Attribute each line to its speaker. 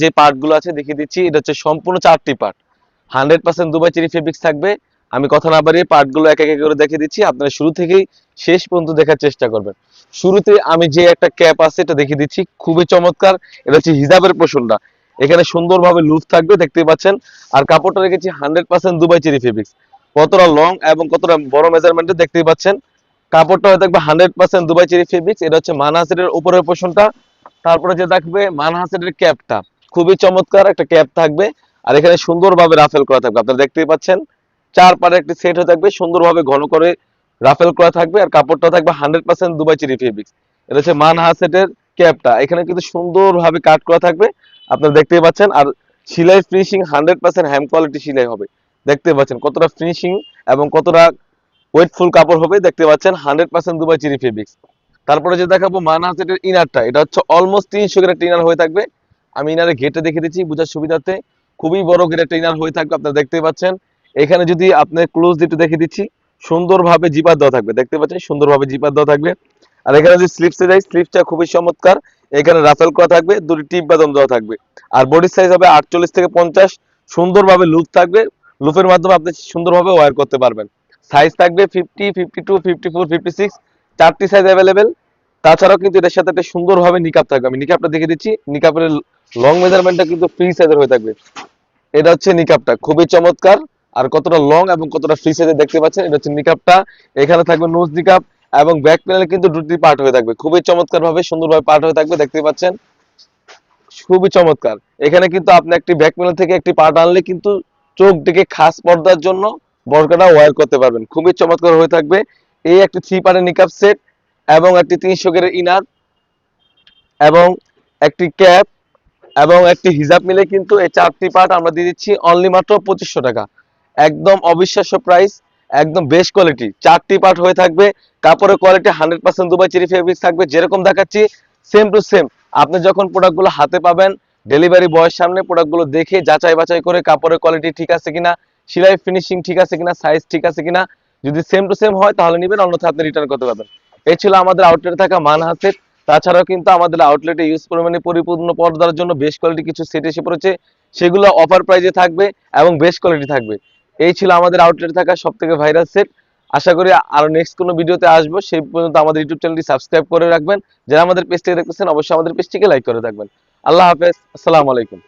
Speaker 1: যে পার্টগুলো আছে, দেখিয়ে দিচ্ছি। এটা হচ্ছে সম্পূর্ণ চারটি part. Hundred percent Dubai cherry fabrics থাকবে। আমি কথা না বাড়িয়ে পার্টগুলো এক এক করে দেখিয়ে দিচ্ছি। আপনারা শুরু থেকেই শেষ পর্যন্ত দেখার চেষ্টা করবেন। শুরুতে আমি যে একটা ক্যাপ আছে, এটা দেখিয়ে দিচ্ছি। খুবই চমৎকার। এটা হচ্ছে হিজাবের পোষণটা। এখানে সুন্দরভাবে লুজ থাকবে দেখতে পাচ্ছেন। আর কাপড়টা রেখেছি hundred percent Dubai cherry fabrics. কতটা লং এবং কতটা বড় মেজারমেন্টে দেখতেই পাচ্ছেন। কাপড়টা হয়ে থাকবে hundred percent Dubai cherry fabrics. এটা হচ্ছে মানহাসেটের উপরের পোষণটা। তারপরে যে থাকবে মানহাসেটের ক্যাপটা। খুবই চমৎকার একটা ক্যাপ থাকবে। আর এখানে সুন্দরভাবে রাফেল করা থাকবে। আপনারা দেখতেই পাচ্ছেন চার পারে একটি সেট হয়ে থাকবে, সুন্দরভাবে ঘন করে রাফেল করা থাকবে, আর কাপড়টা থাকবে hundred percent Dubai cherry fabrics এটা হচ্ছে মানহাসেটের ক্যাপটা। এখানে কিন্তু সুন্দরভাবে কাট করা থাকবে, আপনারা দেখতেই পাচ্ছেন। আর সিলাই ফিনিশিং হান্ড্রেড পার্সেন্ট হ্যাম কোয়ালিটি সিলাই হবে। দেখতে পাচ্ছেন কতটা ফিনিশিং এবং কতটা ওয়েটফুল কাপড় হবে। দেখতে পাচ্ছেন hundred percent Dubai cherry fabrics তারপরে যে দেখাবো মানহা সেটের ইনারটা এটা হচ্ছে অলমোস্ট তিনশো গ্রেড ইনার হয়ে থাকবে। আমি ইনারে ঘেটে দেখে দিচ্ছি, বোঝার সুবিধাতে খুবই বড় গ্রেড ইনার হয়ে থাকবে, আপনারা দেখতেই পাচ্ছেন। এখানে যদি আপনি ক্লোজ দিতে দেখে দিচ্ছি, সুন্দরভাবে জিপার দেওয়া থাকবে। দেখতে পাচ্ছেন, সুন্দরভাবে জিপার দেওয়া থাকবে। আর এখানে যদি স্লিপসে যাই স্লিপসটা খুবই চমৎকার। এখানে রাফেল করা থাকবে, দুটি টিপ বাদম দেওয়া থাকবে। আর বডির সাইজ হবে আটচল্লিশ থেকে পঞ্চাশ। সুন্দরভাবে লুপ থাকবে। লুপের মাধ্যমে আপনি সুন্দরভাবে ওয়ার করতে পারবেন। সাইজ থাকবে fifty fifty two fifty four fifty six চারটি সাইজ অ্যাভেলেবেল তাছাড়াও কিন্তু এটার সাথে একটা সুন্দরভাবে নিকাপ থাকবে। আমি নিকাপটা দেখে দিচ্ছি। নিকাপের লং মেজারমেন্টটা কিন্তু ফ্রি সাইজের হয়ে থাকবে। এটা হচ্ছে নিকাপটা খুবই চমৎকার। আর কতটা লং এবং কতটা ফ্রি সাইজে দেখতে পাচ্ছেন, এটা হচ্ছে নিকাপটা এখানে থাকবে নোজ নিকাপ এবং ব্যাক প্যানেলে কিন্তু দুটি পার্ট হয়ে থাকবে। খুবই চমৎকার ভাবে সুন্দরভাবে পার্ট হয়ে থাকবে, দেখতে পাচ্ছেন? খুবই চমৎকার। এখানে কিন্তু আপনি একটি ব্যাক প্যানেল থেকে একটি পার্ট আনলে কিন্তু চোখ দিকে খাস পর্দার জন্য বরকাটা ওয়ার করতে পারবেন। খুবই চমৎকার হয়ে থাকবে। এই একটি থ্রি পার্টের নিকাপ সেট এবং একটি তিনশো গের ইনার এবং একটি ক্যাপ এবং একটি হিজাব মিলে কিন্তু এই চারটি পার্ট আমরা দিয়ে দিচ্ছি অনলি মাত্র পঁচিশশো টাকা। একদম অবিশ্বাস্য প্রাইস একদম বেস্ট কোয়ালিটি চারটি পার্ট হয়ে থাকবে, কাপড়ের quality hundred percent Dubai cherry fabrics থাকবে, যেরকম দেখাচ্ছি সেম টু সেম আপনি যখন প্রোডাক্টগুলো হাতে পাবেন ডেলিভারি বয়ের সামনে প্রোডাক্টগুলো দেখে যাচাই বাছাই করে কাপড়ের কোয়ালিটি ঠিক আছে কিনা, সেলাই ফিনিশিং ঠিক আছে কিনা সাইজ ঠিক আছে কিনা, যদি সেম টু সেম হয়, তাহলে নেবেন, অন্যথায় আপনি রিটার্ন করতে পারবেন। এই ছিল আমাদের আউটলেটে থাকা মান মানহাসের তাছাড়াও কিন্তু আমাদের আউটলেটে ইউজ পরিমাণে পরিপূর্ণ পর্দার জন্য বেশ কোয়ালিটি কিছু সেট এসে পড়েছে। সেগুলো অফার প্রাইজে থাকবে এবং বেস্ট কোয়ালিটি থাকবে। এই ছিল আমাদের আউটলেটে থাকা সব থেকে ভাইরাল সেট আশা করি আরও নেক্সট কোনো ভিডিওতে আসব। সেই পর্যন্ত আমাদের ইউটিউব চ্যানেলটি সাবস্ক্রাইব করে রাখবেন। যারা আমাদের পেজটিকে দেখতেছেন, অবশ্যই আমাদের পেজটিকে লাইক করে রাখবেন। আল্লাহ হাফেজ। আসসালামু আলাইকুম।